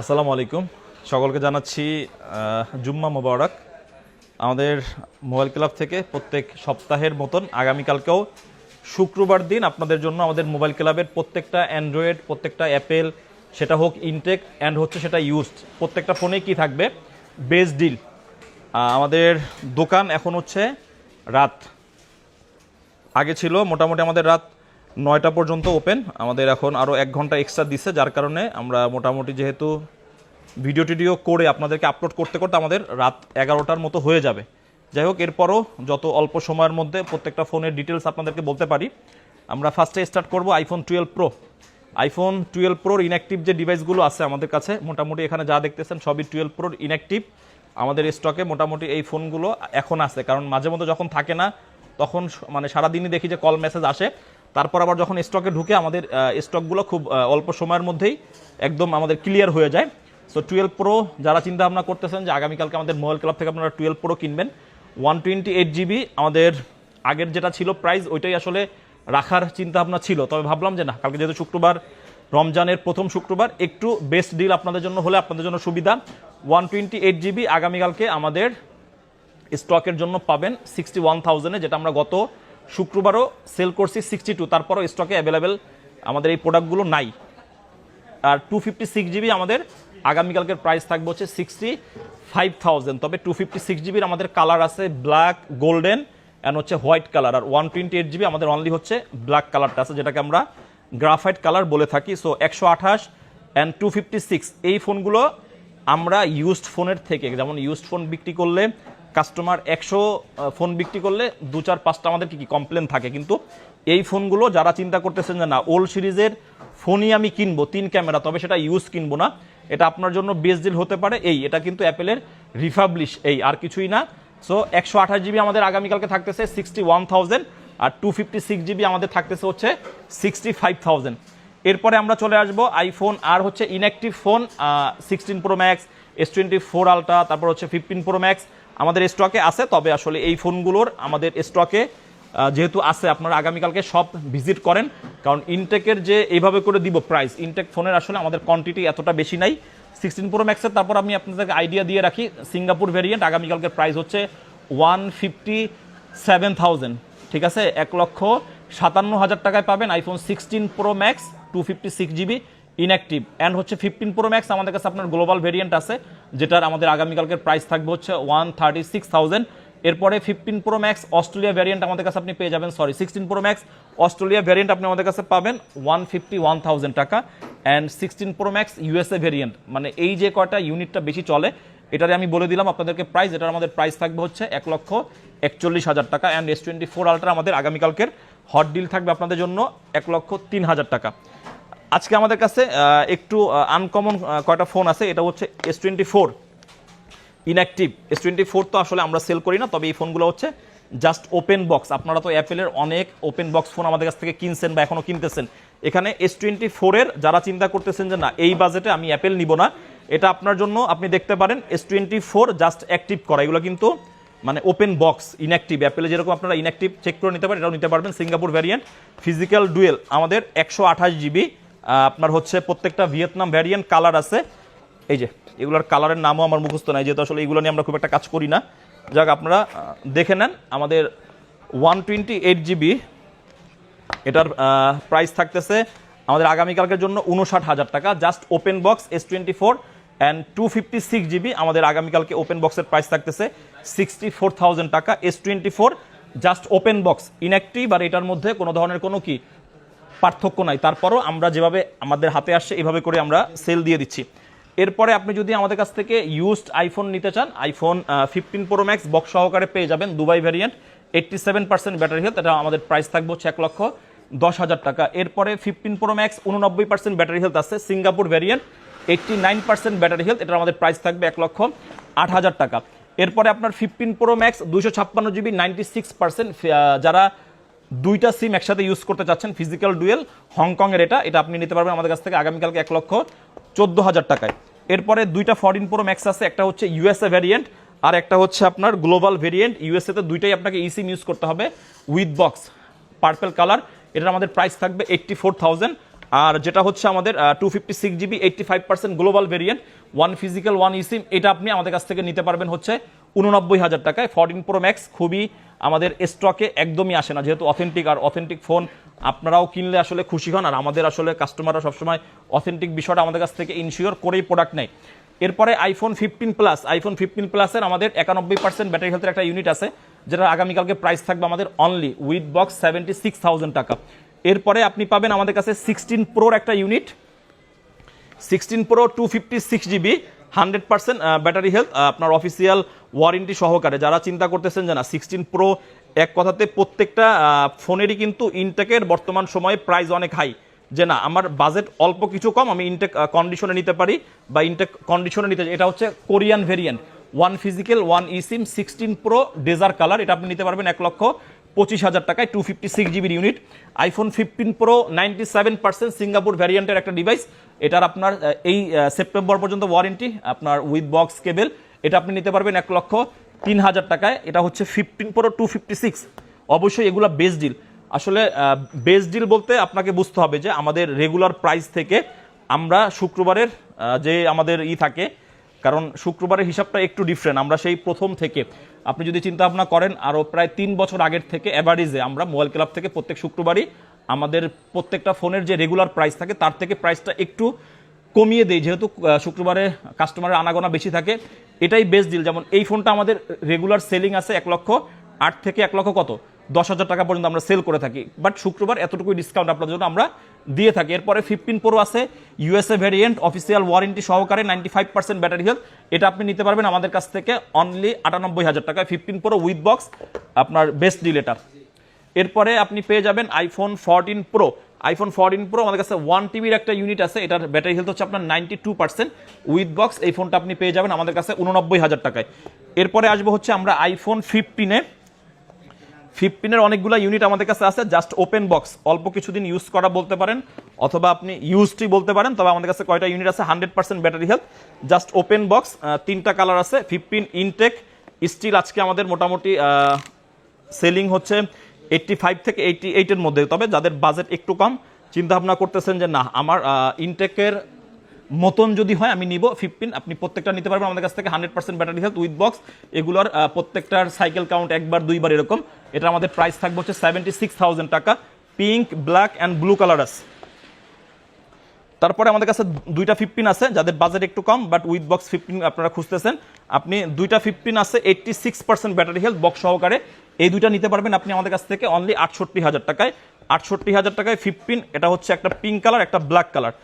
আসসালামু আলাইকুম। সকলকে জানাচ্ছি জুম্মা মোবারক। আমাদের মোবাইল ক্লাব থেকে প্রত্যেক সপ্তাহের মতন আগামীকালকেও শুক্রবার দিন আপনাদের জন্য আমাদের মোবাইল ক্লাবের প্রত্যেকটা অ্যান্ড্রয়েড, প্রত্যেকটা অ্যাপেল, সেটা হোক ইনটেক অ্যান্ড হচ্ছে সেটা ইউজড প্রত্যেকটা ফোনে কি থাকবে? বেস ডিল আমাদের দোকান এখন হচ্ছে রাত। আগে ছিল মোটামুটি আমাদের রাত নয়টা পর্যন্ত ওপেন। আমাদের এখন আরও এক ঘণ্টা এক্সট্রা দিচ্ছে যার কারণে আমরা মোটামুটি যেহেতু ভিডিও টিডিও করে আপনাদেরকে আপলোড করতে করতে আমাদের রাত এগারোটার মতো হয়ে যাবে। যাই হোক, এরপরও যত অল্প সময়ের মধ্যে প্রত্যেকটা ফোনের ডিটেলস আপনাদেরকে বলতে পারি, আমরা ফার্স্টে স্টার্ট করব iPhone twelve pro iPhone twelve প্রোর inactive যে ডিভাইসগুলো আছে আমাদের কাছে, মোটামুটি এখানে যা দেখতেছেন সবই টুয়েলভ প্রোর ইনঅ্যাক্টিভ আমাদের স্টকে মোটামুটি এই ফোনগুলো এখন আছে, কারণ মাঝে মধ্যে যখন থাকে না, তখন মানে সারাদিনই দেখি যে কল মেসেজ আসে। তারপর আবার যখন স্টকে ঢুকে আমাদের স্টকগুলো খুব অল্প সময়ের মধ্যেই একদম আমাদের ক্লিয়ার হয়ে যায়। সো টুয়েলভ প্রো যারা চিন্তা ভাবনা করতেছেন যে আগামীকালকে আমাদের মোবাইল ক্লাব থেকে আপনারা টুয়েলভ প্রো কিনবেন ওয়ান টোয়েন্টি এইট জিবি আমাদের আগের যেটা ছিল প্রাইস ওইটাই আসলে রাখার চিন্তা ভাবনা ছিল। তবে ভাবলাম যে না, কালকে যেহেতু শুক্রবার, রমজানের প্রথম শুক্রবার, একটু বেস্ট ডিল আপনাদের জন্য হলে আপনাদের জন্য সুবিধা। ওয়ান টোয়েন্টি এইট জিবি আগামীকালকে আমাদের স্টকের জন্য পাবেন সিক্সটি ওয়ান থাউজেন্ডে যেটা আমরা গত শুক্রবারও সেল করছি সিক্সটি টু তারপরও স্টকে অ্যাভেলেবেল আমাদের এই প্রোডাক্টগুলো নাই। আর টু ফিফটি সিক্স জিবি আমাদের আগামীকালকের প্রাইস থাকবে হচ্ছে সিক্সটি ফাইভ থাউজেন্ড তবে টু ফিফটি সিক্স জিবির আমাদের কালার আছে ব্ল্যাক গোল্ডেন অ্যান্ড হচ্ছে হোয়াইট কালার আর ওয়ান টোয়েন্টি এইট জিবি আমাদের অনলি হচ্ছে ব্ল্যাক কালারটা আছে, যেটাকে আমরা গ্রাফাইট কালার বলে থাকি। সো একশো আঠাশ অ্যান্ড টু ফিফটি সিক্স এই ফোনগুলো আমরা ইউজড ফোনের থেকে, যেমন ইউজড ফোন বিক্রি করলে কাস্টমার একশো ফোন বিক্রি করলে দু চার পাঁচটা আমাদের কি কি কমপ্লেন থাকে। কিন্তু এই ফোনগুলো যারা চিন্তা করতেছেন যে না ওল্ড সিরিজের ফোনই আমি কিনবো, তিন ক্যামেরা, তবে সেটা ইউজ কিনবো না। এটা আপনার জন্য বেস্ট ডিল হতে পারে। এই, এটা কিন্তু অ্যাপেলের রিফাবলিশ এই, আর কিছুই না। সো একশো আঠাশ জিবি আমাদের আগামীকালকে থাকতেছে সিক্সটি ওয়ান থাউজেন্ড আর টু ফিফটি সিক্স জিবি আমাদের থাকতেছে হচ্ছে সিক্সটি ফাইভ থাউজেন্ড এরপরে আমরা চলে আসব আইফোন আর হচ্ছে inactive phone sixteen pro max S twenty four ultra তারপর হচ্ছে ফিফটিন প্রো ম্যাক্স আমাদের স্টকে আছে, তবে আসলে এই ফোনগুলোর আমাদের স্টকে যেহেতু আছে, আপনারা আগামীকালকে সব ভিজিট করেন। কারণ ইনটেকের যে এইভাবে করে দিব প্রাইস ইনটেক ফোনের আসলে আমাদের কোয়ান্টিটি এতটা বেশি নাই। সিক্সটিন প্রো ম্যাক্সের তারপর আমি আপনাদেরকে আইডিয়া দিয়ে রাখি সিঙ্গাপুর ভেরিয়েন্ট আগামীকালকের প্রাইস হচ্ছে ওয়ান ফিফটি সেভেন থাউজেন্ড ঠিক আছে? এক লক্ষ সাতান্ন হাজার টাকায় পাবেন iPhone sixteen pro max two fifty six GB inactive and হচ্ছে ফিফটিন প্রো ম্যাক্স আমাদের কাছে আপনার গ্লোবাল ভেরিয়েন্ট আছে, যেটার আমাদের আগামীকালকের প্রাইস থাকবে হচ্ছে ওয়ান থার্টি সিক্স থাউজেন্ড এরপরে fifteen pro max Australia variant আমাদের কাছে আপনি পেয়ে যাবেন sorry sixteen pro max Australia variant আপনি আমাদের কাছে পাবেন ওয়ান ফিফটি ওয়ান থাউজেন্ড টাকা। And sixteen pro max USA variant মানে এই যে কয়টা ইউনিটটা বেশি চলে, এটারে আমি বলে দিলাম আপনাদেরকে প্রাইস এটার আমাদের প্রাইস থাকবে হচ্ছে এক লক্ষ একচল্লিশ হাজার টাকা। And S twenty four ultra আমাদের আগামীকালকের হট ডিল থাকবে আপনাদের জন্য এক লক্ষ তিন হাজার টাকা। আজকে আমাদের কাছে একটু আনকমন কয়টা ফোন আছে, এটা হচ্ছে S twenty four inactive S twenty four তো আসলে আমরা সেল করি না, তবে এই ফোনগুলো হচ্ছে জাস্ট ওপেন বক্স আপনারা তো অ্যাপেলের অনেক ওপেন বক্স ফোন আমাদের কাছ থেকে কিনছেন বা এখনও কিনতেছেন। এখানে এস টোয়েন্টি ফোরের যারা চিন্তা করতেছেন যে না, এই বাজেটে আমি অ্যাপেল নিব না, এটা আপনার জন্য আপনি দেখতে পারেন S twenty four just active করা। এগুলো কিন্তু মানে ওপেন বক্স ইনঅ্যাক্টিভ অ্যাপেলে যেরকম আপনারা ইনঅ্যাক্টিভ চেক করে নিতে পারেন, এটাও নিতে পারবেন। সিঙ্গাপুর ভ্যারিয়েন্ট ফিজিক্যাল ডুয়েল আমাদের একশো আঠাশ জিবি আপনার হচ্ছে প্রত্যেকটা ভিয়েতনাম ভ্যারিয়েন্ট কালার আছে। এই যে, এগুলোর কালারের নামও আমার মুখস্থ নাই, যেহেতু আসলে এগুলো নিয়ে আমরা খুব একটা কাজ করি না। যাক, আপনারা দেখে নেন, আমাদের ওয়ান টোয়েন্টি এইট জিবি এটার প্রাইস থাকতেছে আমাদের আগামীকালকের জন্য উনষাট হাজার টাকা। Just open box S twenty four and two fifty six GB আমাদের আগামীকালকে ওপেন বক্সের প্রাইস থাকতেছে সিক্সটি ফোর থাউজেন্ড টাকা। S twenty four just open box inactive আর এটার মধ্যে কোনো ধরনের কোনো কি পার্থক্য নাই। তারপরও আমরা যেভাবে আমাদের হাতে আসছে, এভাবে করে আমরা সেল দিয়ে দিচ্ছি। এরপরে আপনি যদি আমাদের কাছ থেকে ইউজড আইফোন নিতে চান iPhone fifteen pro max box সহকারে পেয়ে যাবেন Dubai variant eighty seven percent battery health এটা আমাদের প্রাইস থাকবে হচ্ছে এক লক্ষ দশ হাজার টাকা। এরপরে ফিফটিন প্রো ম্যাক্স উননব্বই পার্সেন্ট ব্যাটারি হেলথ আছে, Singapore variant eighty nine percent battery health এটা আমাদের প্রাইস থাকবে এক লক্ষ আট হাজার টাকা। এরপরে আপনার ফিফটিন প্রো ম্যাক্স দুশো ছাপ্পান্ন জিবি নাইনটি সিক্স পার্সেন্ট যারা দুইটা সিম একসাথে ইউজ করতে চাচ্ছেন ফিজিক্যাল ডুয়েল হংকংয়ের এটা এটা আপনি নিতে পারবেন আমাদের কাছ থেকে আগামীকালকে এক লক্ষ চোদ্দ হাজার টাকায়। এরপরে দুইটা ফরিন প্রো ম্যাক্স আছে, একটা হচ্ছে ইউএসএ ভ্যারিয়েন্ট আর একটা হচ্ছে আপনার গ্লোবাল ভেরিয়েন্ট ইউএসএতে দুইটাই আপনাকে ই সিম ইউজ করতে হবে উইথ বক্স পার্পেল কালার এটার আমাদের প্রাইস থাকবে এইট্টি ফোর থাউজেন্ড আর যেটা হচ্ছে আমাদের two fifty six GB eighty five percent global variant one physical one eSIM এটা আপনি আমাদের কাছ থেকে নিতে পারবেন হচ্ছে উননব্বই হাজার টাকায় ফোরটিন প্রো ম্যাক্স খুবই আমাদের স্টকে একদমই আসে না। যেহেতু অথেন্টিক আর অথেন্টিক ফোন আপনারাও কিনলে আসলে খুশি হন, আর আমাদের আসলে কাস্টমাররা সবসময় অথেন্টিক বিষয়টা আমাদের কাছ থেকে ইনশিওর করেই প্রোডাক্ট নেয়। এরপরে iPhone fifteen plus iPhone fifteen প্লাসের আমাদের একানব্বই পার্সেন্ট ব্যাটারি হেলথের একটা ইউনিট আছে যেটা আগামীকালকে প্রাইস থাকবে আমাদের only with box seventy six thousand টাকা। এরপরে আপনি পাবেন আমাদের কাছে সিক্সটিন প্রোর একটা unit sixteen pro two fifty six GB hundred percent battery health আপনার অফিসিয়াল ওয়ারেন্টি সহকারে। যারা চিন্তা করতেছেন যে না সিক্সটিন প্রো এক কথাতে প্রত্যেকটা ফোনেরই কিন্তু ইনটেকের বর্তমান সময়ে প্রাইস অনেক হাই যে না, আমার বাজেট অল্প কিছু কম, আমি ইনটেক কন্ডিশনে নিতে পারি বা ইনটেক কন্ডিশনে নিতে এটা হচ্ছে Korean variant one physical one eSIM sixteen pro desert colour এটা আপনি নিতে পারবেন এক লক্ষ পঁচিশ হাজার টাকায় টু ফিফটি সিক্স জিবির unit iPhone fifteen pro ninety seven percent Singapore ভ্যারিয়েন্টের একটা ডিভাইস এটার আপনার এই সেপ্টেম্বর পর্যন্ত ওয়ারেন্টি আপনার উইথ বক্স কেবেল এটা আপনি নিতে পারবেন এক লক্ষ তিন হাজার টাকায়। এটা হচ্ছে fifteen pro two fifty six অবশ্যই এগুলো বেস্ট ডিল আসলে বেস্ট ডিল বলতে আপনাকে বুঝতে হবে যে আমাদের রেগুলার প্রাইস থেকে আমরা শুক্রবারের যে আমাদের ই থাকে, কারণ শুক্রবারের হিসাবটা একটু ডিফারেন্ট আমরা সেই প্রথম থেকে আপনি যদি চিন্তা ভাবনা করেন আরও প্রায় তিন বছর আগের থেকে অ্যাভারেজে আমরা মোবাইল ক্লাব থেকে প্রত্যেক শুক্রবারই আমাদের প্রত্যেকটা ফোনের যে রেগুলার প্রাইস থাকে, তার থেকে প্রাইসটা একটু কমিয়ে দেই। যেহেতু শুক্রবারে কাস্টমারের আনাগোনা বেশি থাকে, এটাই বেস্ট ডিল যেমন এই ফোনটা আমাদের রেগুলার সেলিং আছে এক লক্ষ আট থেকে এক লক্ষ কত? দশ হাজার টাকা পর্যন্ত আমরা সেল করে থাকি। বাট শুক্রবার এতটুকুই ডিসকাউন্ট আপনাদের জন্য আমরা দিয়ে থাকি। এরপরে ফিফটিন প্রো আছে ইউএসএ ভ্যারিয়েন্ট অফিসিয়াল ওয়ারেন্টি সহকারে ninety five percent battery health এটা আপনি নিতে পারবেন আমাদের কাছ থেকে অনলি আটানব্বই হাজার টাকায় ফিফটিন প্রো উইথ বক্স আপনার বেস্ট ডিল এটা। এরপরে আপনি পেয়ে যাবেন iPhone fourteen pro iPhone fourteen pro আমাদের কাছে ওয়ান টিবির একটা ইউনিট আছে। এটার ব্যাটারি হেলথ হচ্ছে আপনার ninety two percent with box এই ফোনটা আপনি পেয়ে যাবেন আমাদের কাছে উননব্বই হাজার টাকায়। এরপরে আসব হচ্ছে আমরা আইফোন ফিফটিনে ফিফটিনের অনেকগুলো ইউনিট আমাদের কাছে আছে জাস্ট ওপেন বক্স অল্প কিছুদিন ইউজ করা বলতে পারেন, অথবা আপনি ইউজটি বলতে পারেন, তবে আমাদের কাছে কয়টা ইউনিট আছে? Hundred percent battery health just open box তিনটা কালার আছে ফিফটিন ইনটেক স্টিল আজকে আমাদের মোটামুটি সেলিং হচ্ছে এইটটি ফাইভ থেকে এইটটি এইটের মধ্যে। তবে যাদের বাজেট একটু কম চিন্তা ভাবনা করতেছেন যে না, আমার ইনটেকের মতন যদি হয়, আমি নিব ফিফটিন আপনি প্রত্যেকটা নিতে পারবেন। আমাদের কাছ থেকে hundred percent battery health with box এগুলোর প্রত্যেকটার সাইকেল কাউন্ট একবার, দুইবার এরকম। এটা আমাদের প্রাইস থাকবে হচ্ছে সেভেন্টি সিক্স থাউজেন্ড টাকা। Pink black and blue colour আছে তারপরে আমাদের কাছে দুইটা ফিফটিন আছে, যাদের বাজেট একটু কম বাট উইথ বক্স ফিফটিন আপনারা খুঁজতেছেন। আপনি দুইটা ফিফটিন আছে eighty six percent battery health box সহকারে। এই দুইটা নিতে পারবেন আপনি আমাদের কাছ থেকে অনলি আটষট্টি হাজার টাকায়। আটষট্টি হাজার টাকায় ফিফটিন এটা হচ্ছে একটা পিঙ্ক কালার একটা ব্ল্যাক কালার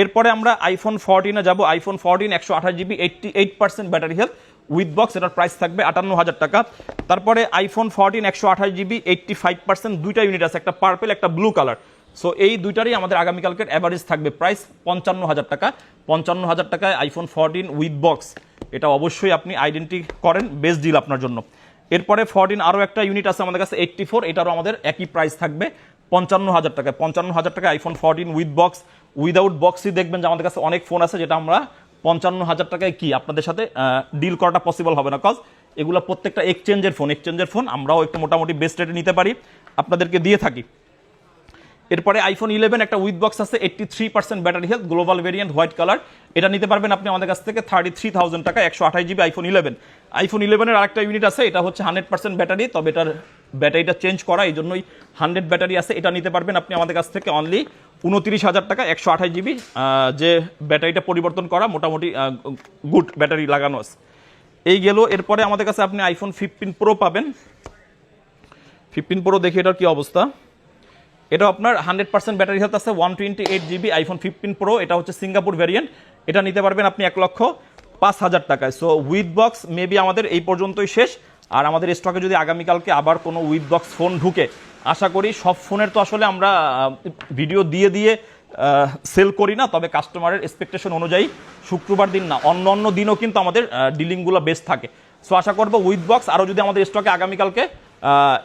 এরপরে আমরা আইফোন ফোরটিনে যাব। আইফোন ফোরটিন একশো আঠাশ GB eighty eight percent battery health with box এটার প্রাইস থাকবে আটান্ন হাজার টাকা। তারপরে আইফোন ফোরটিন একশো আঠাশ জিবি এইটটি ফাইভ পার্সেন্ট দুইটা ইউনিট আছে, একটা পার্পেল একটা ব্লু কালার সো এই দুইটারই আমাদের আগামীকালকের অ্যাভারেজ থাকবে। প্রাইস পঞ্চান্ন হাজার টাকা। পঞ্চান্ন হাজার টাকায় আইফোন ফোরটিন উইথ বক্স এটা অবশ্যই আপনি আইডেন্টি করেন বেস্ট ডিল আপনার জন্য। এরপরে ফরটিন আরও একটা ইউনিট আছে আমাদের কাছে এইট্টি ফোর এটারও আমাদের একই প্রাইস থাকবে পঞ্চান্ন হাজার টাকায় পঞ্চান্ন হাজার টাকা iPhone fourteen with box without বক্সই দেখবেন যে আমাদের কাছে অনেক ফোন আছে যেটা আমরা পঞ্চান্ন হাজার টাকায় কি আপনাদের সাথে ডিল করাটা পসিবল হবে না কজ এগুলো প্রত্যেকটা এক্সচেঞ্জের ফোন এক্সচেঞ্জের ফোন আমরাও একটু মোটামুটি বেস্ট রেটে নিতে পারি, আপনাদেরকে দিয়ে থাকি। এরপরে আইফোন ইলেভেন একটা উইথ বক্স আছে eighty three percent battery health global variant white colour এটা নিতে পারবেন আপনি আমাদের কাছ থেকে থার্টি থ্রি থাউজেন্ড টাকা, একশো আঠাশ জিবি আইফোন ইলেভেন আইফোন ইলেভেনের আরেকটা ইউনিট আছে, এটা হচ্ছে হান্ড্রেড পার্সেন্ট ব্যাটারি তবে এটার ব্যাটারিটা চেঞ্জ করা এই জন্যই হান্ড্রেড ব্যাটারি আছে, এটা নিতে পারবেন আপনি আমাদের কাছ থেকে অনলি উনত্রিশ হাজার টাকা, একশো আঠাশ জিবি যে ব্যাটারিটা পরিবর্তন করা, মোটামুটি গুড ব্যাটারি লাগানো আছে। এই গেল, এরপরে আমাদের কাছে আপনি আইফোন ফিফটিন প্রো পাবেন। ফিফটিন প্রো দেখি এটার কী অবস্থা। এটা আপনার হান্ড্রেড পার্সেন্ট ব্যাটারি হেলথ আছে, one twenty eight GB iPhone fifteen pro, এটা হচ্ছে সিঙ্গাপুর ভ্যারিয়েন্ট। এটা নিতে পারবেন আপনি এক লক্ষ পাঁচ হাজার টাকায়। সো উইথ বক্স মেবি আমাদের এই পর্যন্তই শেষ। আর আমাদের স্টকে যদি আগামীকালকে আবার কোনো উইথ বক্স ফোন ঢুকে, আশা করি সব ফোনের তো আসলে আমরা ভিডিও দিয়ে দিয়ে সেল করি না, তবে কাস্টমারের এক্সপেকটেশন অনুযায়ী শুক্রবার দিন না, অন্য অন্য দিনও কিন্তু আমাদের ডিলিংগুলো বেস্ট থাকে। সো আশা করব উইথ বক্স আরও যদি আমাদের স্টকে আগামীকালকে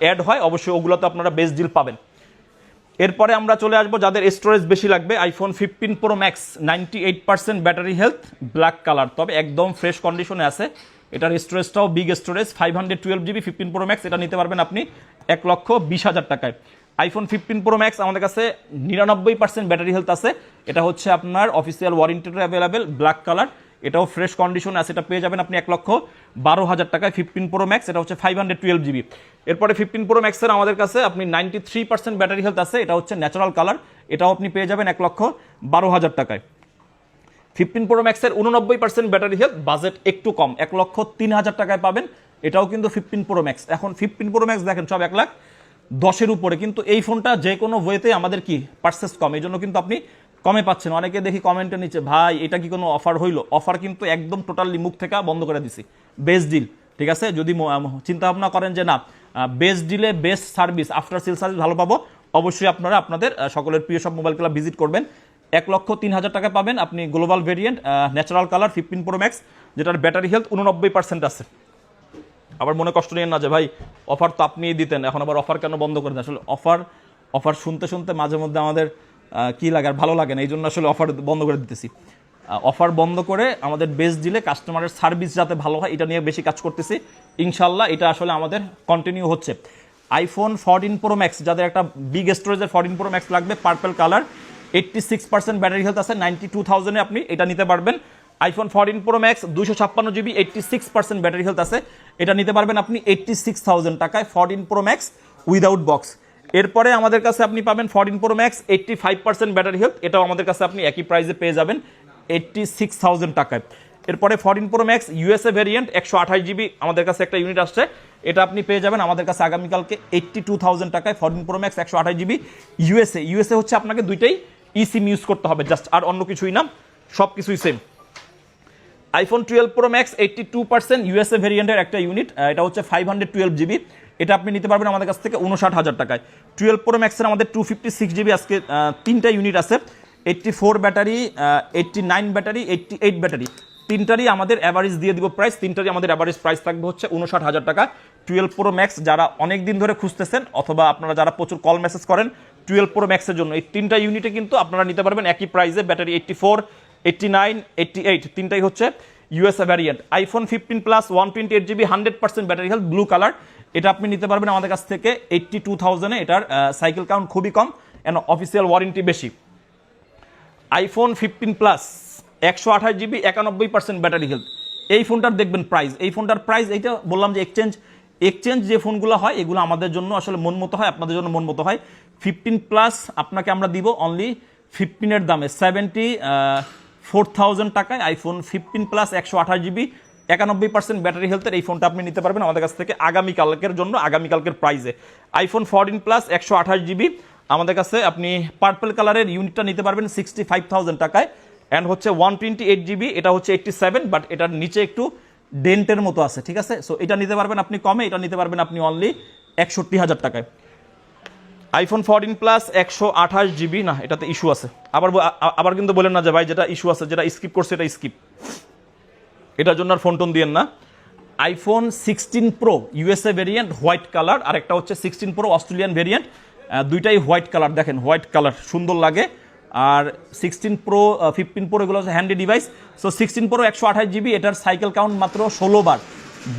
অ্যাড হয়, অবশ্যই ওগুলোতে আপনারা বেস্ট ডিল পাবেন। এরপরে আমরা চলে আসব যাদের স্টোরেজ বেশি লাগবে iPhone fifteen pro max ninety eight percent battery health black colour তবে একদম ফ্রেশ কন্ডিশনে আছে। এটার স্টোরেজটাও big storage five hundred twelve GB fifteen pro max এটা নিতে পারবেন আপনি এক লক্ষ বিশ হাজার টাকায়। আইফোন ফিফটিন প্রো ম্যাক্স আমাদের কাছে নিরানব্বই পার্সেন্ট ব্যাটারি হেলথ আছে। এটা হচ্ছে আপনার অফিসিয়াল ওয়ারেন্টিটা অ্যাভেলেবেল ব্ল্যাক কালার এটাও ফ্রেশ কন্ডিশন আছে, এটা পেয়ে যাবেন আপনি এক লক্ষ বারো হাজার টাকায় ফিফটিন প্রো ম্যাক্স এটা হচ্ছে ফাইভ হান্ড্রেড টুয়েলভ জিবি এরপরে ফিফটিন প্রো ম্যাক্সের আমাদের কাছে আপনি ninety three percent battery health আছে, এটা হচ্ছে ন্যাচারাল কালার এটাও আপনি পেয়ে যাবেন এক লক্ষ বারো হাজার টাকায়। ফিফটিন প্রো ম্যাক্সের উননব্বই পার্সেন্ট ব্যাটারি হেলথ বাজেট একটু কম, এক লক্ষ তিন হাজার টাকায় পাবেন, এটাও কিন্তু ফিফটিন প্রো ম্যাক্স এখন ফিফটিন প্রো ম্যাক্স দেখেন, সব এক লাখ দশের উপরে, কিন্তু এই ফোনটা যে কোনো ওয়েতে আমাদের কি পার্সেস কম এই জন্য কিন্তু আপনি কমে পাচ্ছেন। অনেকে দেখি কমেন্টের নিচে, ভাই, এটা কি কোনো অফার হইল? অফার কিন্তু একদম টোটালি মুখ থেকে বন্ধ করে দিছি। বেস্ট ডিল ঠিক আছে? যদি চিন্তা ভাবনা করেন যে না best delay best service after sale service ভালো পাবো। অবশ্যই আপনারা আপনাদের সকলের প্রিয় সব মোবাইল ক্লাব ভিজিট করবেন। এক লক্ষ তিন হাজার টাকা পাবেন আপনি global variant natural colour fifteen pro max যেটার ব্যাটারি হেলথ উননব্বই পার্সেন্ট আছে। আবার মনে কষ্ট নিয়েন না যে, ভাই অফার তো আপনিই দিতেন, এখন আবার অফার কেন বন্ধ করে দেন আসলে অফার অফার শুনতে শুনতে মাঝে মধ্যে আমাদের কি লাগে আর ভালো লাগে না এই জন্য আসলে অফার বন্ধ করে দিতেছি। অফার বন্ধ করে আমাদের বেস দিলে কাস্টমারের সার্ভিস যাতে ভালো হয়, এটা নিয়ে বেশি কাজ করতেছি। ইনশাল্লাহ এটা আসলে আমাদের কন্টিনিউ হচ্ছে। আইফোন ফোরটিন প্রো ম্যাক্স যাদের একটা বিগ স্টোরেজের ফোরটিন প্রো ম্যাক্স লাগবে purple colour eighty six percent battery health আছে নাইনটি টু থাউজেন্ডে আপনি এটা নিতে পারবেন। আইফোন ফোরটিন প্রো ম্যাক্স দুশো ছাপ্পান্ন GB eighty six percent battery health আছে, এটা নিতে পারবেন আপনি এইট্টি সিক্স থাউজেন্ড টাকায় fourteen pro max without box এরপরে আমাদের কাছে আপনি পাবেন fourteen pro max eighty five percent battery health এটাও আমাদের কাছে আপনি একই প্রাইসে পেয়ে যাবেন। এইট্টি সিক্স থাউজেন্ড টাকায়। এরপরে fourteen pro max USA variant একশো আঠাশ জিবি আমাদের কাছে একটা ইউনিট আসছে। এটা আপনি পেয়ে যাবেন আমাদের কাছে আগামীকালকে এইট্টি টু থাউজেন্ড টাকায়। ফোরটিন প্রো ম্যাক্স একশো আঠাশ জিবি ইউএসএ ইউএসএ হচ্ছে আপনাকে দুইটাই ই সিম ইউজ করতে হবে জাস্ট আর অন্য কিছুই না সব কিছুই same iPhone twelve pro max eighty two percent USA ভেরিয়েন্টের একটা ইউনিট এটা হচ্ছে ফাইভ হান্ড্রেড টুয়েলভ জিবি এটা আপনি নিতে পারবেন আমাদের কাছ থেকে উনষাট হাজার টাকায়। টুয়েলভ প্রো ম্যাক্সের আমাদের টু ফিফটি সিক্স জিবি আজকে তিনটা ইউনিট আছে। Eighty four battery eighty nine battery eighty eight battery. তিনটারই আমাদের অ্যাভারেজ দিয়ে দিব প্রাইস তিনটারই আমাদের অ্যাভারেজ প্রাইস থাকবে হচ্ছে উনষাট হাজার টাকা। টুয়েলভ প্রো ম্যাক্স যারা অনেক দিন ধরে খুঁজতেছেন অথবা আপনারা যারা প্রচুর কল মেসেজ করেন টুয়েলভ প্রো ম্যাক্সের জন্য। এই তিনটা ইউনিটে কিন্তু আপনারা নিতে পারবেন একই প্রাইসে battery eighty four eighty nine eighty eight তিনটাই হচ্ছে USA variant iPhone fifteen plus one twenty eight GB hundred percent battery health blue colour এটা আপনি নিতে পারবেন আমাদের কাছ থেকে এইট্টি টু থাউজেন্ডে এটার সাইকেল কাউন্ট খুবই কম। এন্ড অফিসিয়াল ওয়ারেন্টি বেশি। আইফোন ফিফটিন প্লাস একশো আঠাশ জিবি একানব্বই পার্সেন্ট ব্যাটারি হেলথ এই ফোনটার দেখবেন প্রাইস এই ফোনটার প্রাইস এইটা বললাম যে এক্সচেঞ্জ এক্সচেঞ্জ যে ফোনগুলো হয়, এগুলো আমাদের জন্য আসলে মন মতো হয়, আপনাদের জন্য মন মতো হয়। ফিফটিন প্লাস আপনাকে আমরা দিব অনলি ফিফটিনের দামে। সেভেন্টি ফোর থাউজেন্ড টাকায় আইফোন ফিফটিন প্লাস একশো আঠাশ জিবি একানব্বই পার্সেন্ট ব্যাটারি হেলথের এই ফোনটা আপনি নিতে পারবেন আমাদের কাছ থেকে আগামীকালকের জন্য, আগামীকালকের প্রাইসে আইফোন ফোরটিন প্লাস একশো আঠাশ জিবি আমাদের কাছে আপনি পার্পল কালারের ইউনিটটা নিতে পারবেন সিক্সটি ফাইভ থাউজেন্ড টাকায়। অ্যান্ড হচ্ছে ওয়ান টোয়েন্টি এইট জিবি এটা হচ্ছে এইটটি সেভেন বাট এটার নিচে একটু ডেন্টের মতো আছে, ঠিক আছে? সো এটা নিতে পারবেন আপনি কমে, এটা নিতে পারবেন আপনি অনলি একষট্টি হাজার টাকায়। আইফোন ফোরটিন প্লাস একশো আঠাশ জিবি না, এটাতে ইস্যু আছে। আবার আবার কিন্তু বলেন না যে ভাই, যেটা ইস্যু আছে, যেটা স্কিপ করছে, এটা স্কিপ এটার জন্য আর ফোন টোন দিয়েন না। IPhone sixteen pro USA variant white colour আর একটা হচ্ছে সিক্সটিন প্রো অস্ট্রেলিয়ান ভেরিয়েন্ট দুইটাই হোয়াইট কালার, দেখেন হোয়াইট কালার সুন্দর লাগে। আর সিক্সটিন প্রো ফিফটিন প্রো এগুলো হচ্ছে handy device so sixteen pro একশো আঠাশ জিবি এটার সাইকেল কাউন্ট মাত্র ষোলো বার।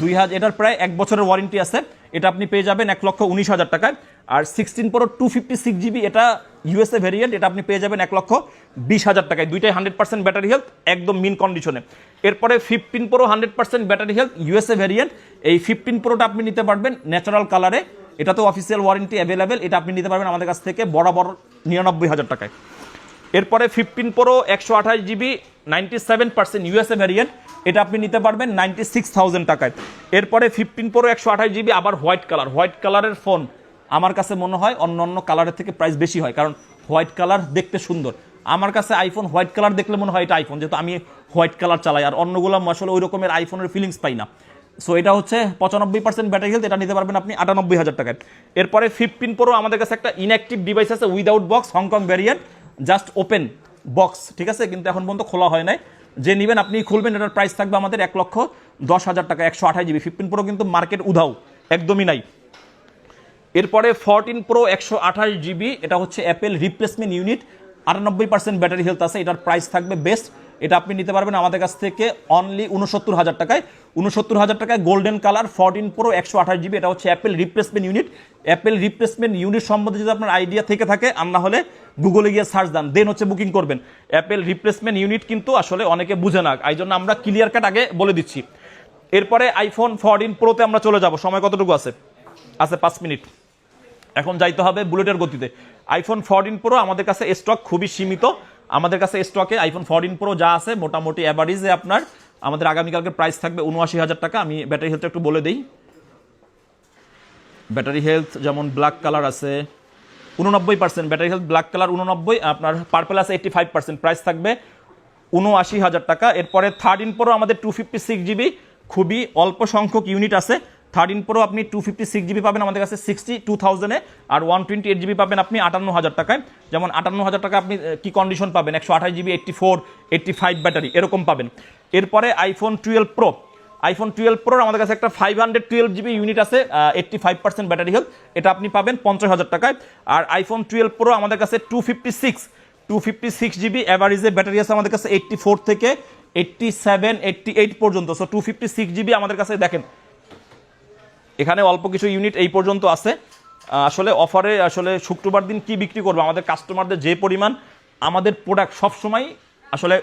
দুই হাজার এটার প্রায় এক বছরের ওয়ারেন্টি আছে। এটা আপনি পেয়ে যাবেন এক লক্ষ উনিশ হাজার টাকায়। আর sixteen pro two fifty six GB এটা ইউএসএ ভেরিয়েন্ট এটা আপনি পেয়ে যাবেন এক লক্ষ বিশ হাজার টাকায়। দুইটাই হান্ড্রেড পার্সেন্ট ব্যাটারি হেলথ একদম মিন কন্ডিশনে এরপরে fifteen pro hundred percent battery health USA variant এই ফিফটিন প্রোটা আপনি নিতে পারবেন ন্যাচারাল কালারে এটা তো অফিসিয়াল ওয়ারেন্টি অ্যাভেলেবেল এটা আপনি নিতে পারবেন আমাদের কাছ থেকে বরাবর নিরানব্বই হাজার টাকায়। এরপরে ফিফটিন প্রো একশো আঠাশ GB ninety seven percent USA variant এটা আপনি নিতে পারবেন নাইনটি সিক্স থাউজেন্ড টাকায়। এরপরে ফিফটিন প্রো একশো আঠাশ জিবি আবার হোয়াইট কালার হোয়াইট কালারের ফোন আমার কাছে মনে হয় অন্য অন্য কালারের থেকে প্রাইস বেশি হয়, কারণ হোয়াইট কালার দেখতে সুন্দর। আমার কাছে আইফোন হোয়াইট কালার দেখলে মনে হয় এটা আইফোন যেহেতু আমি হোয়াইট কালার চালাই, আর অন্যগুলো আসলে ওই রকমের আইফোনের ফিলিংস পাই না। সো এটা হচ্ছে পঁচানব্বই পার্সেন্ট ব্যাটারি হেলথ এটা নিতে পারবেন আপনি আটানব্বই হাজার টাকায়। এরপরে ফিফটিন প্রো আমাদের কাছে একটা ইনঅ্যাক্টিভ ডিভাইস আছে without box Hong Kong variant just open box ঠিক আছে? কিন্তু এখন পর্যন্ত খোলা হয় নাই। যে নেবেন আপনি খুলবেন, এটার প্রাইস থাকবে আমাদের এক লক্ষ দশ হাজার টাকা, একশো আঠাশ জিবি ফিফটিন প্রো কিন্তু মার্কেট উধাও, একদমই নাই। এরপরে ফোরটিন প্রো একশো আঠাশ জিবি এটা হচ্ছে অ্যাপেল রিপ্লেসমেন্ট ইউনিট আটানব্বই পার্সেন্ট ব্যাটারি হেলথ আছে, এটার প্রাইস থাকবে বেস্ট এটা আপনি নিতে পারবেন আমাদের কাছ থেকে অনলি উনসত্তর হাজার টাকায়। উনসত্তর হাজার টাকায় গোল্ডেন কালার ফোরটিন প্রো একশো আঠাশ জিবি এটা হচ্ছে Apple replacement unit Apple replacement unit সম্বন্ধে যদি আপনার আইডিয়া থেকে থাকে আর না হলে গুগলে গিয়ে সার্চ দেন দেন হচ্ছে বুকিং করবেন। অ্যাপেল রিপ্লেসমেন্ট ইউনিট কিন্তু আসলে অনেকে বুঝে না, এই জন্য আমরা ক্লিয়ার কাট আগে বলে দিচ্ছি। এরপরে আইফোন ফোরটিন প্রোতে আমরা চলে যাব, সময় কতটুকু আছে? আছে পাঁচ মিনিট। এখন যাইতে হবে বুলেটের গতিতে। আইফোন ফোরটিন প্রো আমাদের কাছে স্টক খুবই সীমিত আমাদের কাছে স্টকে আইফোন ফোরটিন প্রো যা আছে, মোটামুটি অ্যাভারেজে আপনার, আমাদের আগামীকালকে প্রাইস থাকবে উনআশি হাজার টাকা। আমি ব্যাটারি হেলথটা একটু বলে দিই। ব্যাটারি হেলথ যেমন ব্ল্যাক কালার আছে, উননব্বই percent battery health black colour উননব্বই, আপনার পার্পেল আছে এইটটি ফাইভ পার্সেন্ট প্রাইস থাকবে উনআশি হাজার টাকা। এরপরে থার্ড ইন প্রো আমাদের টু ফিফটি সিক্স জিবি খুবই অল্প সংখ্যক ইউনিট আছে। থার্টিন প্রো আপনি টু ফিফটি সিক্স জিবি পাবেন, আমাদের কাছে সিক্সটি টু থাউজেন্ডে আর ওয়ান টোয়েন্টি এইট জিবি পাবেন আপনি আটান্ন হাজার টাকায়। যেমন আটান্ন হাজার টাকা আপনি কি কন্ডিশন পাবেন? একশো আঠাশ GB eighty four eighty five battery এরকম পাবেন। এরপরে iPhone twelve pro iPhone twelve প্রোর আমাদের কাছে একটা five hundred twelve GB unit আছে eighty five percent battery health এটা আপনি পাবেন পঞ্চাশ হাজার টাকায়। আর আইফোন টুয়েলভ প্রো আমাদের কাছে two fifty six two fifty six GB অ্যাভারেজে ব্যাটারি আছে আমাদের কাছে এইটটি ফোর থেকে এইটটি সেভেন এইটটি এইট পর্যন্ত। So two fifty six GB আমাদের কাছে দেখেন এখানে অল্প কিছু ইউনিট এই পর্যন্ত আছে। আসলে অফারে আসলে শুক্রবার দিন কি বিক্রি করব? আমাদের কাস্টমারদের যে পরিমাণ, আমাদের প্রোডাক্ট সবসময় আসলে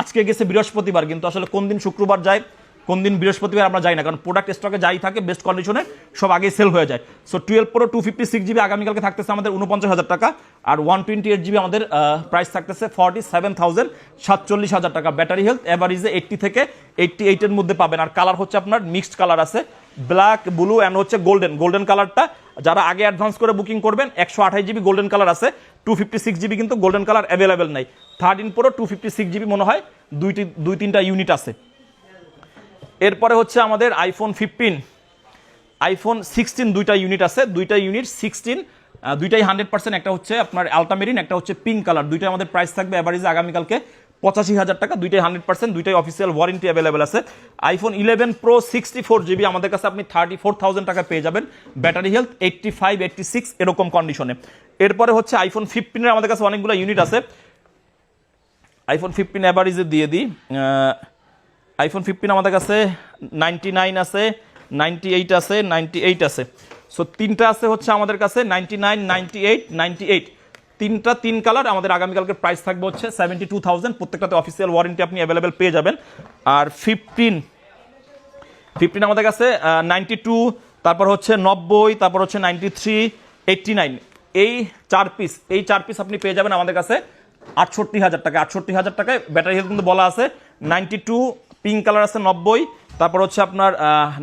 আজকে গেছে বৃহস্পতিবার, কিন্তু আসলে কোন দিন শুক্রবার যায়, কোন দিন বৃহস্পতিবার আমরা যাই না, কারণ প্রোডাক্ট স্টকে যাই থাকে বেস্ট কন্ডিশনে সব আগেই সেল হয়ে যায়। So twelve pro two fifty six GB আগামীকালকে থাকতেছে আমাদের উনপঞ্চাশ হাজার টাকা, আর ওয়ান টোয়েন্টি এইট জিবি আমাদের প্রাইস থাকতেছে ফর্টি সেভেন থাউজেন্ড সাতচল্লিশ হাজার টাকা। ব্যাটারি হেলথ অ্যাভারেজে এইটটি থেকে এইটটি এইটের মধ্যে পাবেন। আর কালার হচ্ছে আপনার মিক্সড কালার আছে। ব্ল্যাক ব্লু অ্যান্ড হচ্ছে গোল্ডেন গোল্ডেন কালারটা যারা আগে অ্যাডভান্স করে বুকিং করবেন, একশো আঠাশ জিবি গোল্ডেন কালার আছে। টু ফিফটি সিক্স জিবি কিন্তু গোল্ডেন কালার অ্যাভেলেবেল নাই। Thirteen pro two fifty six GB মনে হয়, দুইটি দুই তিনটা ইউনিট আছে। এরপরে হচ্ছে আমাদের আইফোন ফিফটিন আইফোন সিক্সটিন দুইটা ইউনিট আছে। দুইটা ইউনিট সিক্সটিন দুইটাই হান্ড্রেড পার্সেন্ট একটা হচ্ছে আপনার আলটামেরিন একটা হচ্ছে পিঙ্ক কালার দুইটাই আমাদের প্রাইস থাকবে অ্যাভারেজে আগামীকালকে পঁচাশি হাজার টাকা, দুইটাই হান্ড্রেড পার্সেন্ট দুইটাই অফিসিয়াল ওয়ারেন্টি অ্যাভেলেবেল আছে। IPhone eleven pro sixty four GB আমাদের কাছে আপনি থার্টি ফোর থাউজেন্ড টাকা পেয়ে যাবেন। Battery health eighty five eighty six এরকম কন্ডিশনে এরপরে হচ্ছে আইফোন ফিফটিনের আমাদের কাছে অনেকগুলো ইউনিট আছে। আইফোন ফিফটিন অ্যাভারেজে দিয়ে দিই। আইফোন ফিফটিন আমাদের কাছে নাইনটি নাইন আছে নাইনটি এইট আছে নাইনটি এইট আছে। সো তিনটা আছে হচ্ছে আমাদের কাছে ninety nine ninety eight ninety eight তিনটা, তিন কালার আমাদের আগামীকালকে প্রাইস থাকবে হচ্ছে সেভেন্টি টু থাউজেন্ড প্রত্যেকটাতে অফিসিয়াল ওয়ারেন্টি আপনি অ্যাভেলেবেল পেয়ে যাবেন। আর ফিফটিন ফিফটিন আমাদের কাছে নাইনটি টু তারপর হচ্ছে নব্বই, তারপর হচ্ছে নাইনটি থ্রি এইটটি নাইন এই চার পিস এই চার পিস আপনি পেয়ে যাবেন আমাদের কাছে আটষট্টি হাজার টাকা আটষট্টি হাজার টাকায় ব্যাটারি হেলথ কিন্তু বলা আছে। নাইনটি টু পিঙ্ক কালার আছে নব্বই, তারপর হচ্ছে আপনার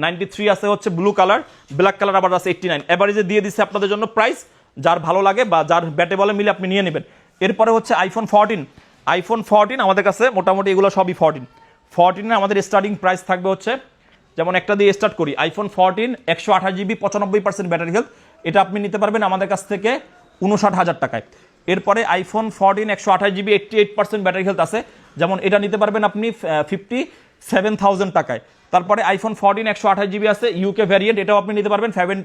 নাইনটি থ্রি আছে হচ্ছে ব্লু কালার ব্ল্যাক কালার আবার আছে এইটটি নাইন এভারেজে দিয়ে দিচ্ছে আপনাদের জন্য প্রাইস যার ভালো লাগে বা যার ব্যাটে বলে মিলে আপনি নিয়ে নেবেন। এরপরে হচ্ছে আইফোন ফোরটিন আইফোন ফোরটিন আমাদের কাছে মোটামুটি এগুলো সবই ফোরটিন ফোরটিনে আমাদের স্টার্টিং প্রাইস থাকবে হচ্ছে, যেমন একটা দিয়ে স্টার্ট করি আইফোন ফোরটিন একশো আঠাশ জিবি পঁচানব্বই পার্সেন্ট ব্যাটারি হেলথ এটা আপনি নিতে পারবেন আমাদের কাছ থেকে উনষাট হাজার টাকায়। এরপরে আইফোন ফোরটিন একশো আঠাশ GB eighty eight percent battery health আছে। যেমন এটা নিতে পারবেন আপনি ফিফটি সেভেন থাউজেন্ড টাকায়। তারপরে আইফোন ফোরটিন একশো আঠাশ জিবি আছে ইউকে ভ্যারিয়েন্ট এটাও আপনি নিতে পারবেন সেভেন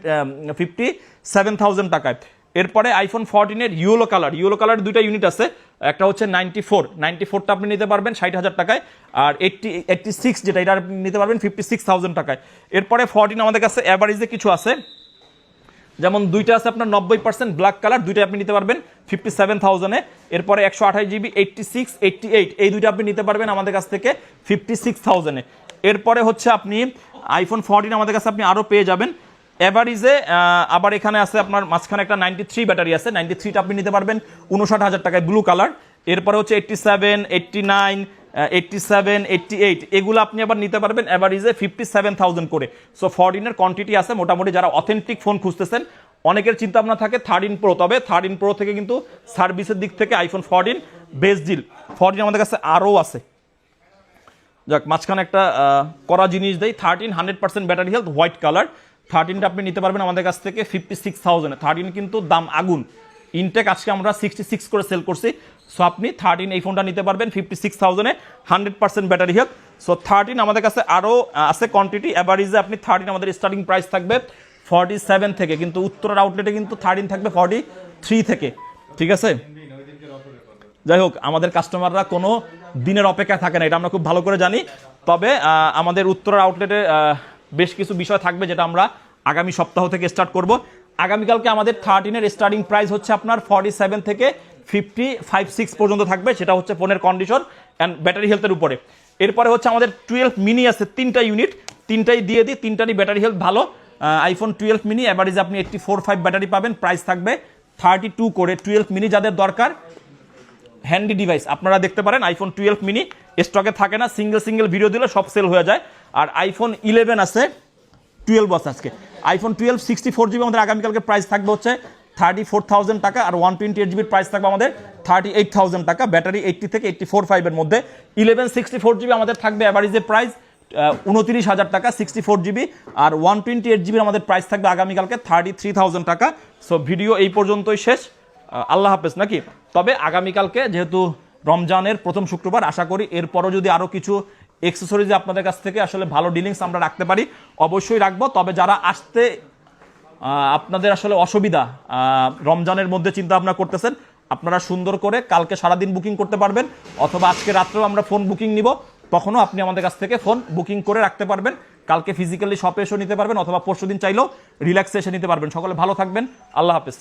ফিফটি সেভেন থাউজেন্ড টাকায়। এরপরে আইফোন ফোরটিনের ইউলো কালার ইউলো কালার দুইটা ইউনিট আছে। একটা হচ্ছে নাইনটি ফোর নাইনটি ফোরটা আপনি নিতে পারবেন ষাট হাজার টাকায়, আর এইটটি এইটটি সিক্স যেটা, এটা আপনি নিতে পারবেন ফিফটি সিক্স থাউজেন্ড টাকায়। এরপরে ফোরটিন আমাদের কাছে অ্যাভারেজে কিছু আছে। যেমন দুইটা আছে আপনার নব্বই পার্সেন্ট ব্ল্যাক কালার দুইটা আপনি নিতে পারবেন ফিফটি সেভেন থাউজেন্ডে এরপরে একশো আঠাশ GB eighty six eighty eight এই দুইটা আপনি নিতে পারবেন আমাদের কাছ থেকে ফিফটি সিক্স থাউজেন্ডে এরপরে হচ্ছে আপনি আইফোন ফোরটিন আমাদের কাছে আপনি আরও পেয়ে যাবেন। এভারেজে আবার এখানে আছে আপনার মাঝখানে একটা নাইনটি থ্রি ব্যাটারি আছে। নাইনটি থ্রিটা আপনি নিতে পারবেন উনষাট হাজার টাকায় ব্লু কালার এরপরে হচ্ছে eighty seven eighty nine eighty seven eighty eight এগুলো আপনি আবার নিতে পারবেন অ্যাভারেজে ফিফটি সেভেন থাউজেন্ড করে। সো ফরটিনের কোয়ান্টিটি আছে। মোটামুটি যারা অথেন্টিক ফোন খুঁজতেছেন, অনেকের চিন্তা ভাবনা থাকে থার্টিন প্রো তবে থার্টিন প্রো থেকে কিন্তু সার্ভিসের দিক থেকে iPhone fourteen best deal fourteen আমাদের কাছে আরও আছে। যাক, মাঝখানে একটা করা জিনিস দেয় thirteen hundred percent battery health white colour থার্টিনটা আপনি নিতে পারবেন আমাদের কাছ থেকে ফিফটি সিক্স থাউজেন্ড থার্টিন কিন্তু দাম আগুন। ইনটেক আজকে আমরা সিক্সটি সিক্স করে সেল করছি। সো আপনি থার্টিন এই ফোনটা নিতে পারবেন fifty six থাউজেন্ডে hundred percent battery health so thirteen আমাদের কাছে আরও আছে কোয়ান্টিটি অ্যাভারেজে আপনি থার্টিন আমাদের স্টার্টিং প্রাইস থাকবে ফর্টি সেভেন থেকে। কিন্তু উত্তরের আউটলেটে কিন্তু থার্টিন থাকবে ফর্টি থ্রি থেকে। ঠিক আছে? যাই হোক, আমাদের কাস্টমাররা কোনো দিনের অপেক্ষা থাকে না। এটা আমরা খুব ভালো করে জানি। তবে আমাদের উত্তরের আউটলেটে বেশ কিছু বিষয় থাকবে যেটা আমরা আগামী সপ্তাহ থেকে স্টার্ট করব। আগামীকালকে আমাদের থার্টিনের স্টার্টিং প্রাইস হচ্ছে আপনার ফর্টি সেভেন থেকে ফিফটি ফাইভ সিক্স পর্যন্ত থাকবে, সেটা হচ্ছে ফোনের কন্ডিশন অ্যান্ড ব্যাটারি হেলথের উপরে। এরপরে হচ্ছে আমাদের টুয়েলভ মিনি আছে, তিনটা ইউনিট তিনটাই দিয়ে দিই, তিনটারই ব্যাটারি হেলথ ভালো। আইফোন টুয়েলভ মিনি অ্যাভারেজ আপনি এইটটি ফোর ফাইভ ব্যাটারি পাবেন প্রাইস থাকবে থার্টি টু করে টুয়েলভ মিনি যাদের দরকার হ্যান্ডি ডিভাইস আপনারা দেখতে পারেন আইফোন টুয়েলভ মিনি স্টকে থাকে না সিঙ্গেল সিঙ্গেল ভিডিও দিলে সব সেল হয়ে যায়। আর আইফোন ইলেভেন আছে টুয়েলভ আছে আজকে। IPhone twelve sixty four GB আমাদের আগামীকালকে প্রাইস থাকবে হচ্ছে থার্টি ফোর থাউজেন্ড টাকা, আর ওয়ান টোয়েন্টি এইট জিবির প্রাইস থাকবে আমাদের থার্টি এইট থাউজেন্ড টাকা ব্যাটারি এইটটি থেকে এইটটি ফোর ফাইভের মধ্যে। ইলেভেন সিক্সটি ফোর জিবি আমাদের থাকবে অ্যাভারেজের প্রাইস উনত্রিশ হাজার টাকা সিক্সটি ফোর জিবি আর ওয়ান টোয়েন্টি এইট জিবির আমাদের প্রাইস থাকবে আগামীকালকে থার্টি থ্রি থাউজেন্ড টাকা। সো ভিডিও এই পর্যন্তই শেষ। আল্লাহ হাফেজ, নাকি? তবে আগামীকালকে যেহেতু রমজানের প্রথম শুক্রবার, আশা করি এরপরও যদি আরও কিছু এক্সেসরিজ আপনাদের কাছ থেকে আসলে ভালো ডিলিংস আমরা রাখতে পারি, অবশ্যই রাখব। তবে যারা আসতে আপনাদের আসলে অসুবিধা রমজানের মধ্যে চিন্তা ভাবনা করতেছেন, আপনারা সুন্দর করে কালকে সারাদিন বুকিং করতে পারবেন, অথবা আজকে রাত্রেও আমরা ফোন বুকিং নিব, তখনও আপনি আমাদের কাছ থেকে ফোন বুকিং করে রাখতে পারবেন। কালকে ফিজিক্যালি শপে এসেও নিতে পারবেন, অথবা পরশুদিন চাইলেও রিল্যাক্সে এসে নিতে পারবেন। সকলে ভালো থাকবেন। আল্লাহ হাফেজ।